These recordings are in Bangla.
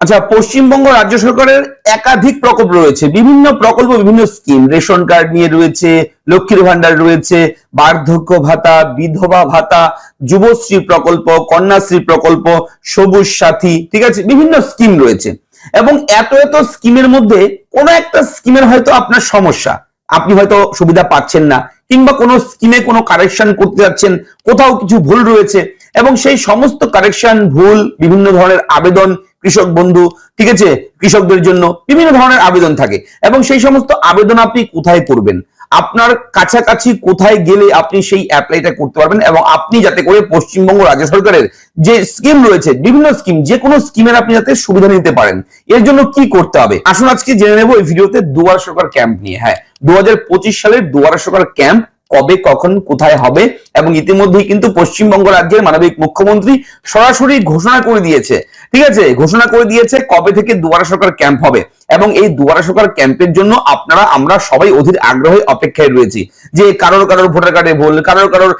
আচ্ছা পশ্চিমবঙ্গ রাজ্য সরকারের একাধিক প্রকল্প রয়েছে। বিভিন্ন প্রকল্প, বিভিন্ন স্কিম রেশন কার্ড নিয়ে রয়েছে, লক্ষ্মীর ভান্ডার রয়েছে, বার্ধক্য ভাতা, বিধবা ভাতা, যুবশ্রী প্রকল্প, কন্যাশ্রী প্রকল্প, সবুজ সাথী, ঠিক আছে? বিভিন্ন স্কিম রয়েছে। এবং এত এত স্কিমের মধ্যে কোনো একটা স্কিমের হয়তো আপনার সমস্যা। আপনি হয়তো সুবিধা পাচ্ছেন না। কিংবা কোনো স্কিমে কোনো কারেকশন করতে যাচ্ছেন, কোথাও কিছু ভুল রয়েছে, এবং সেই সমস্ত কারেকশন ভুল, বিভিন্ন ধরনের আবেদন, কৃষক বন্ধু, ঠিক আছে? কৃষকদের জন্য বিভিন্ন ধরনের আবেদন থাকে। এবং সেই সমস্ত আবেদন আপনি কোথায় করবেন? আপনার কাছাকাছি কোথায় গেলে আপনি সেই অ্যাপ্লাইটা করতে পারবেন এবং আপনি যাতে করে পশ্চিমবঙ্গ রাজ্য সরকারের যে স্কিম রয়েছে, বিভিন্ন স্কিম, যে কোনো স্কিমের আপনি যাতে সুবিধা নিতে পারেন। এর জন্য কি করতে হবে? আসুন আজকে জেনে নেব এই ভিডিওতে দুয়ার সরকার ক্যাম্প নিয়ে। হ্যাঁ দু হাজার পঁচিশ সালের দুয়ারা সরকার ক্যাম্প কবে, কখন, কোথায় হবে এবং ইতিমধ্যেই কিন্তু পশ্চিমবঙ্গ রাজ্যের মানবিক মুখ্যমন্ত্রী সরাসরি ঘোষণা করে দিয়েছে। ঠিক আছে? ঘোষণা করে দিয়েছে কবে থেকে দুয়ারা সরকার ক্যাম্প হবে এবং এই দুয়ারা সরকার ক্যাম্পের জন্য আপনারা, আমরা সবাই অধীর আগ্রহে অপেক্ষায় রয়েছি যে কারোর কারোর ভোটার কার্ডে ভুল, কারোর কারোর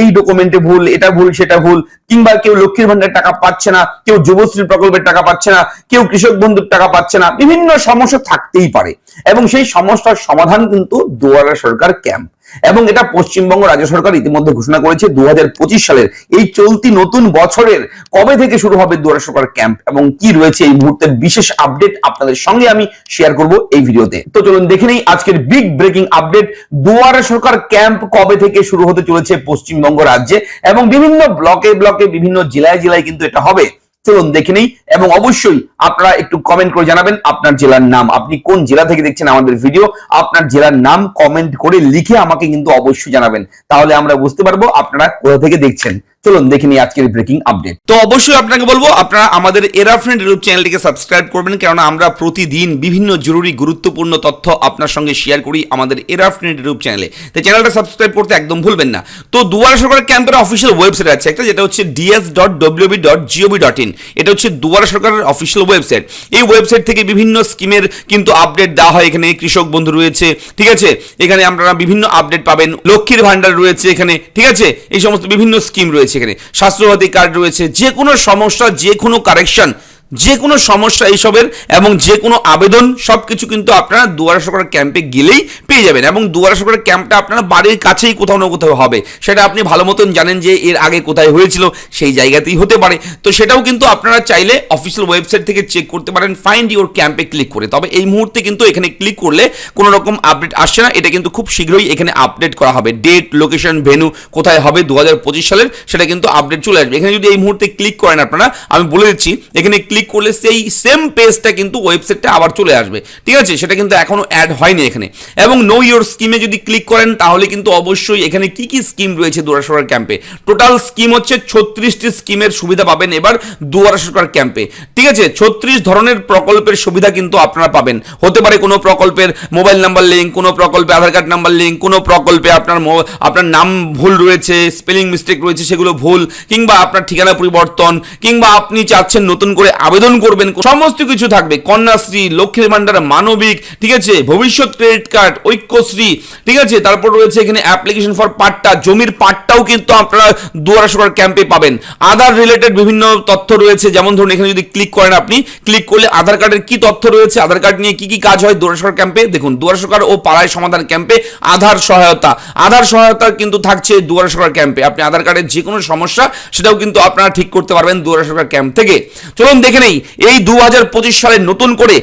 এই ডকুমেন্টে ভুল, এটা ভুল, সেটা ভুল, কিংবা কেউ লক্ষ্মীর ভান্ডার টাকা পাচ্ছে না, কেউ যুবশ্রী প্রকল্পের টাকা পাচ্ছে না, কেউ কৃষক বন্ধুর টাকা পাচ্ছে না, বিভিন্ন সমস্যা থাকতেই পারে এবং সেই সমস্যার সমাধান কিন্তু দুয়ারা সরকার ক্যাম্প এবং এটা পশ্চিমবঙ্গ রাজ্য সরকার ইতিমধ্যে ঘোষণা করেছে দু হাজার পঁচিশ সালের। এই চলতি নতুন বছরের কবে থেকে শুরু হবে দুয়ারা সরকার ক্যাম্প এবং কি রয়েছে এই মুহূর্তের বিশেষ আপডেট আপনাদের সঙ্গে আমি শেয়ার করব এই ভিডিওতে। তো চলুন দেখে নেই আজকের big breaking update Duare Sarkar camp কবে থেকে শুরু হতে চলেছে পশ্চিমবঙ্গ রাজ্যে এবং বিভিন্ন ব্লকে ব্লকে বিভিন্ন জেলায় জেলায় কিন্তু এটা হবে। চলুন দেখে নেই, এবং অবশ্যই আপনারা একটু কমেন্ট করে জানাবেন আপনার জেলার নাম। আপনি কোন জেলা থেকে দেখছেন আমাদের ভিডিও আপনার জেলার নাম কমেন্ট করে লিখে আমাকে কিন্তু অবশ্যই জানাবেন। তাহলে আমরা বুঝতে পারব আপনারা কোথা থেকে দেখছেন। চলুন দেখে নিই আজকের ব্রেকিং আপডেট তো অবশ্যই আপনাকে বলব, আপনারা আমাদের এরা ফ্রেন্ড ইউটিউব চ্যানেলটিকে সাবস্ক্রাইব করবেন, কেননা আমরা প্রতিদিন বিভিন্ন জরুরি গুরুত্বপূর্ণ তথ্য আপনার সঙ্গে শেয়ার করি আমাদের এরা ফ্রেন্ড ইউটিউব চ্যানেলে তো চ্যানেলটা সাবস্ক্রাইব করতে একদম ভুলবেন না। তো দুয়ারা সরকার ক্যাম্পের অফিসিয়াল ওয়েবসাইট আছে একটা, যেটা হচ্ছে DS dot WB dot GOB dot in এটা হচ্ছে দুয়ারা সরকারের অফিসিয়াল ওয়েবসাইট এই ওয়েবসাইট থেকে বিভিন্ন স্কিমের কিন্তু আপডেট দেওয়া হয়। এখানে কৃষক বন্ধু রয়েছে, ঠিক আছে? এখানে আপনারা বিভিন্ন আপডেট পাবেন। লক্ষ্মীর ভান্ডার রয়েছে এখানে, ঠিক আছে? এই সমস্ত বিভিন্ন স্কিম রয়েছে। এখানে স্বাস্থ্যসাথী কার্ড রয়েছে যে কোনো সমস্যা যে কোনো কারেকশন যে কোনো সমস্যা এইসবের এবং যে কোনো আবেদন সব কিছু কিন্তু আপনারা দুয়ারা সরকার ক্যাম্পে গেলেই পেয়ে যাবেন এবং দুয়ারা সরকার ক্যাম্পটা আপনারা বাড়ির কাছেই কোথাও না কোথাও হবে। সেটা আপনি ভালো মতন জানেন যে এর আগে কোথায় হয়েছিল, সেই জায়গাতেই হতে পারে। তো সেটাও কিন্তু আপনারা চাইলে অফিসিয়াল ওয়েবসাইট থেকে চেক করতে পারেন ফাইন্ড ইউর ক্যাম্পে ক্লিক করে। তবে এই মুহূর্তে কিন্তু এখানে ক্লিক করলে কোনো রকম আপডেট আসছে না। এটা কিন্তু খুব শীঘ্রই এখানে আপডেট করা হবে। ডেট লোকেশন ভেনু কোথায় হবে দু হাজার পঁচিশ সালের, সেটা কিন্তু আপডেট চলে আসবে। এখানে যদি এই মুহূর্তে ক্লিক করেন আপনারা, আমি বলে দিচ্ছি, এখানে ক্লিক করলে সেই সেম পেজটা কিন্তু ওয়েবসাইটটা আবার চলে আসবে। ঠিক আছে? সেটা কিন্তু এখনও অ্যাড হয়নি এখানে। এবং নো ইয়োর স্কিমে যদি ক্লিক করেন, তাহলে কিন্তু অবশ্যই এখানে কি কি স্কিম রয়েছে দুয়ারা সরকার ক্যাম্পে টোটাল স্কিম হচ্ছে ছত্রিশটি স্কিমের সুবিধা পাবেন এবার দুয়ারা সরকার ক্যাম্পে ঠিক আছে? ছত্রিশ ধরনের প্রকল্পের সুবিধা কিন্তু আপনারা পাবেন। হতে পারে কোনো প্রকল্পের মোবাইল নাম্বার লিঙ্ক কোনো প্রকল্পে আধার কার্ড নাম্বার লিঙ্ক কোনো প্রকল্পে আপনার আপনার নাম ভুল রয়েছে স্পেলিং মিস্টেক রয়েছে, সেগুলো ভুল, কিংবা আপনার ঠিকানা পরিবর্তন, কিংবা আপনি চাচ্ছেন নতুন করে আবেদন করবেন, সমস্ত কিছু থাকবে। কন্যাশ্রী, লক্ষ্মীর ভান্ডার মানবিক, ঠিক আছে? ভবিষ্যৎ ক্রেডিট কার্ড ঐক্যশ্রী, ঠিক আছে? তারপর রয়েছে এখানে অ্যাপ্লিকেশন ফর পাট্টা জমির পাট্টাও কিন্তু আপনারা দুয়ারা সরকার ক্যাম্পে পাবেন। আধার রিলেটেড বিভিন্ন তথ্য রয়েছে। যেমন ধরুন, এখানে যদি ক্লিক করেন আপনি ক্লিক করলে আধার কার্ডের কি তথ্য রয়েছে? আধার কার্ড নিয়ে কি কি কাজ হয় দুয়ারা সরকার ক্যাম্পে দেখুন, দুয়ারা সরকার ও পাড়ায় সমাধান ক্যাম্পে আধার সহায়তা। আধার সহায়তা কিন্তু থাকছে দুয়ারা সরকার ক্যাম্পে আপনি আধার কার্ডের যে কোনো সমস্যা, সেটাও কিন্তু আপনারা ঠিক করতে পারবেন দুয়ারা সরকার ক্যাম্প থেকে। চলুন দেখে নেই এই দু হাজার পঁচিশ সালে নতুন করে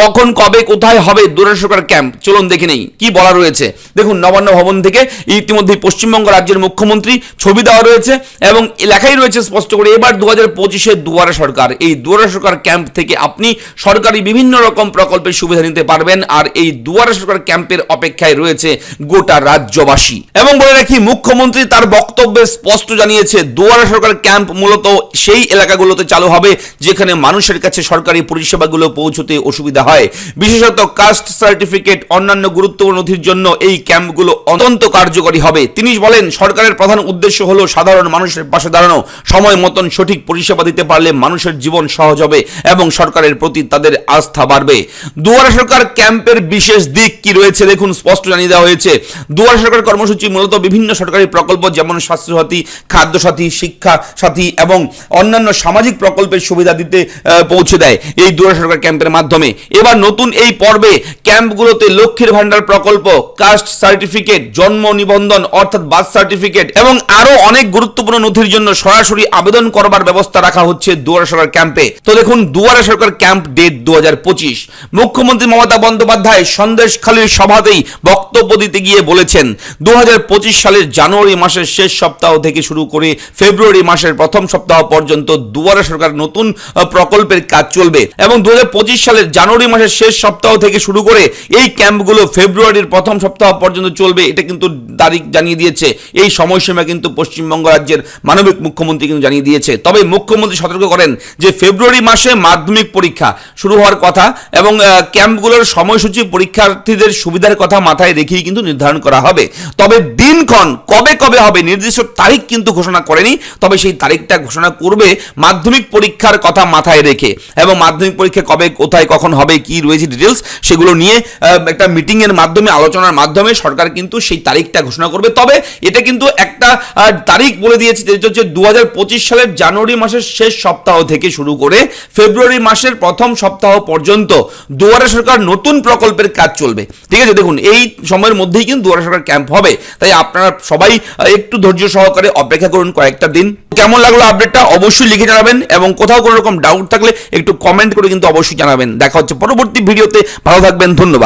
কখন, কবে, কোথায় হবে দুয়ারা সরকার ক্যাম্প? চলুন দেখে নেই, কি বলা রয়েছে? দেখুন, নবান্ন ভবন থেকে ইতিমধ্যে পশ্চিমবঙ্গ রাজ্যের মুখ্যমন্ত্রী ছবি দেওয়া রয়েছে এবং লেখাই রয়েছে স্পষ্ট করে, এবার দু হাজার পঁচিশে দুয়ারা সরকার। এই দুয়ারা সরকার ক্যাম্প থেকে আপনি সরকারি বিভিন্ন রকম প্রকল্পের সুবিধা নিতে পারবেন, আর এই দুয়ারা সরকার ক্যাম্পের অপেক্ষায় রয়েছে গোটা রাজ্যবাসী। এবং বলে রাখি, মুখ্যমন্ত্রী তার বক্তব্যে স্পষ্ট জানিয়েছে, দুয়ারা সরকার ক্যাম্প মূলত সেই এলাকাগুলোতে চালু হবে, যেখানে মানুষের কাছে সরকারি পরিষেবাগুলো পৌঁছতে অসুবিধা হয়। বিশেষত কাস্ট সার্টিফিকেট অন্যান্য গুরুত্বপূর্ণ নথির জন্য এই ক্যাম্পগুলো অত্যন্ত কার্যকরী হবে। তিনি বলেন, সরকারের প্রধান উদ্দেশ্য হলো সাধারণ মানুষের পাশে দাঁড়ানো। সময় মতন সঠিক পরিষেবা দিতে পারলে মানুষের জীবন সহজ হবে এবং সরকারের প্রতি তাদের আস্থা বাড়বে। দুয়ারা সরকার ক্যাম্পের বিশেষ দিক কি রয়েছে দেখুন, স্পষ্ট জানিয়ে দেওয়া হয়েছে। দুয়ারা সরকার কর্মসূচি মূলত বিভিন্ন সরকারি প্রকল্প যেমন স্বাস্থ্যসাথী খাদ্য সাথী শিক্ষা সাথী এবং অন্যান্য সামাজিক প্রকল্পের সুবিধা দিতে বাড়িতে পৌঁছে দেয় এই দুয়ারে সরকার ক্যাম্পের মাধ্যমে। এবার নতুন এই পর্বে ক্যাম্পগুলোতে লক্ষ্মীর ভান্ডার প্রকল্প, কাস্ট সার্টিফিকেট, জন্ম নিবন্ধন অর্থাৎ বার্থ সার্টিফিকেট এবং আরও অনেক গুরুত্বপূর্ণ নথির জন্য সরাসরি আবেদন করবার ব্যবস্থা রাখা হচ্ছে দুয়ারে সরকার ক্যাম্পে। তো দেখুন, দুয়ারে সরকার ক্যাম্প ডেট দুহাজার পঁচিশ। মুখ্যমন্ত্রী মমতা বন্দ্যোপাধ্যায় সন্দেশখালীর সভাতেই বক্তব্য দিতে গিয়ে বলেছেন দু হাজার পঁচিশ সালের জানুয়ারি মাসের শেষ সপ্তাহ থেকে শুরু করে ফেব্রুয়ারি মাসের প্রথম সপ্তাহ পর্যন্ত দুয়ারে সরকার নতুন প্রকল্পের কাজ চলবে এবং দু হাজার পঁচিশ সালের জানুয়ারি মাসের শেষ সপ্তাহ থেকে শুরু করে এই ক্যাম্পগুলো ফেব্রুয়ারির প্রথম সপ্তাহ পর্যন্ত চলবে, এটা কিন্তু তারিখ জানিয়ে দিয়েছে। এই সময়সীমা কিন্তু পশ্চিমবঙ্গ রাজ্যের মানবিক মুখ্যমন্ত্রী কিন্তু জানিয়ে দিয়েছে। তবে মুখ্যমন্ত্রী সতর্ক করেন যে ফেব্রুয়ারি মাসে মাধ্যমিক পরীক্ষা শুরু হওয়ার কথা এবং ক্যাম্পগুলোর সময়সূচি পরীক্ষার্থীদের সুবিধার কথা মাথায় রেখেই কিন্তু নির্ধারণ করা হবে। তবে দিনক্ষণ কবে কবে হবে নির্দিষ্ট তারিখ কিন্তু ঘোষণা করেনি। তবে সেই তারিখটা ঘোষণা করবে মাধ্যমিক পরীক্ষার কথা মাথায় রেখে। এবং মাধ্যমিক পরীক্ষা কবে, কোথায়, কখন হবে, কি রয়েছে ডিটেলস সেগুলো নিয়ে একটা মিটিং এর মাধ্যমে, আলোচনার মাধ্যমে সরকার কিন্তু সেই তারিখটা ঘোষণা করবে। তবে এটা কিন্তু একটা তারিখ বলে দিয়েছে, যেটা হচ্ছে দু হাজার পঁচিশ সালের জানুয়ারি মাসের শেষ সপ্তাহ থেকে শুরু করে ফেব্রুয়ারি মাসের প্রথম সপ্তাহ পর্যন্ত দুয়ারে সরকার নতুন প্রকল্পের কাজ চলবে। ঠিক আছে, দেখুন, এই সময়ের মধ্যেই কিন্তু দুয়ারে সরকার ক্যাম্প হবে। তাই আপনারা সবাই একটু ধৈর্য সহকারে অপেক্ষা করুন কয়েকটা দিন। কেমন লাগল আপডেটটা অবশ্যই লিখে জানাবেন এবং কোথাও কোনো রকম ডাউট থাকলে একটু কমেন্ট করে কিন্তু অবশ্যই জানাবেন। দেখা হচ্ছে পরবর্তী ভিডিওতে ভালো থাকবেন, ধন্যবাদ।